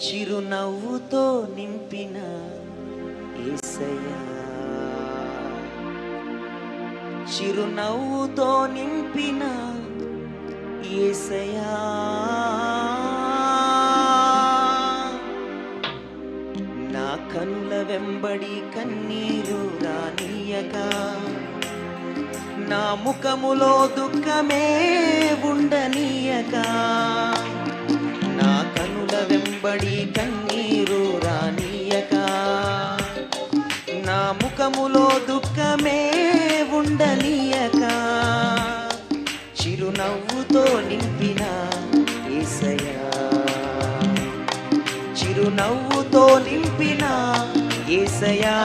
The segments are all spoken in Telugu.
చిరునవ్వుతో నింపిన ఏసయ్యా. చిరునవ్వుతో నింపిన ఏసయ్యా. నా కనుల వెంబడి కన్నీరు రానీయక నా ముఖములో దుఃఖమే ఉండనీయగా వెంబడి కన్నీరు రానీయక. నా ముఖములో దుఃఖమే ఉండనీయక. చిరునవ్వుతో నింపిన ఏసయ చిరునవ్వుతో నింపిన ఏసయా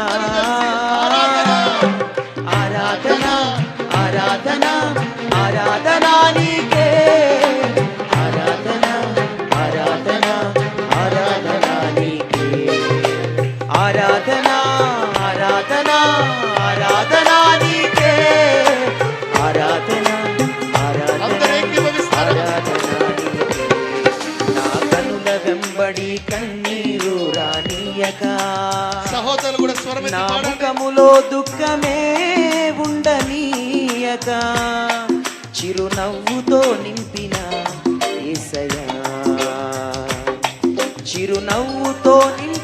ఉండనీయక చిరునవ్వుతో నింపిన ఏసయా చిరునవ్వుతో నింపిన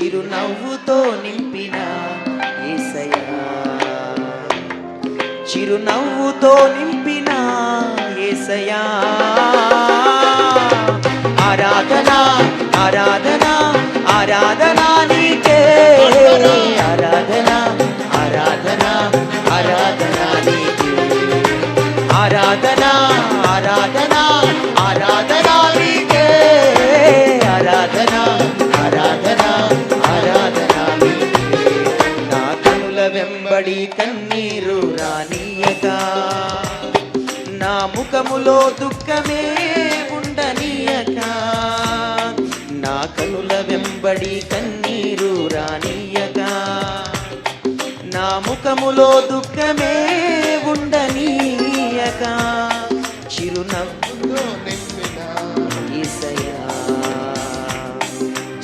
చిరునవ్వుతో నింపిన ఏసయ్యా. చిరునవ్వుతో నింపిన ఏసయా ఆరాధన ఆరాధన ఆరాధన నీకే. వెంబడి కన్నీరు రానీయక. నా ముఖములో దుఃఖమే ఉండనీయక. నా కనుల వెంబడి కన్నీరు రానీయక. నా ముఖములో దుఃఖమే ఉండనీయక. చిరునవ్వుతో నింపిన ఈసయా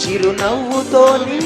చిరునవ్వుతో నింపిన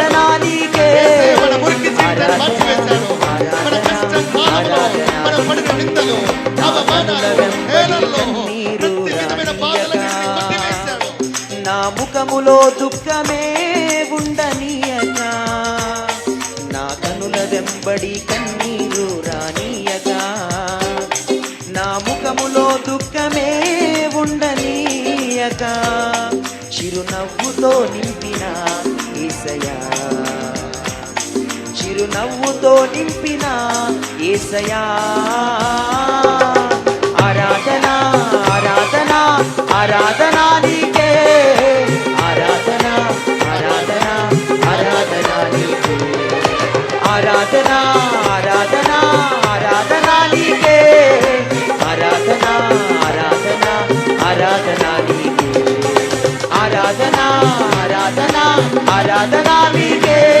నా ముఖములో దుఃఖమే ఉండనీయక నా కనుల వెంబడి కన్నీరు రానీయగా. నా ముఖములో దుఃఖమే ఉండనీయక చిరునవ్వుతో నింపిన ఈసయా చిరునవ్వుతో నింపిన ఏసయా ఆరాధన ఆరాధన ఆరాధనా నీకే आराधना आराधना आराधना लीगे आराधना आराधना आराधना लीगे आराधना आराधना आराधना लीगे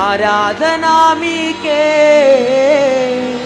आराधना मी के।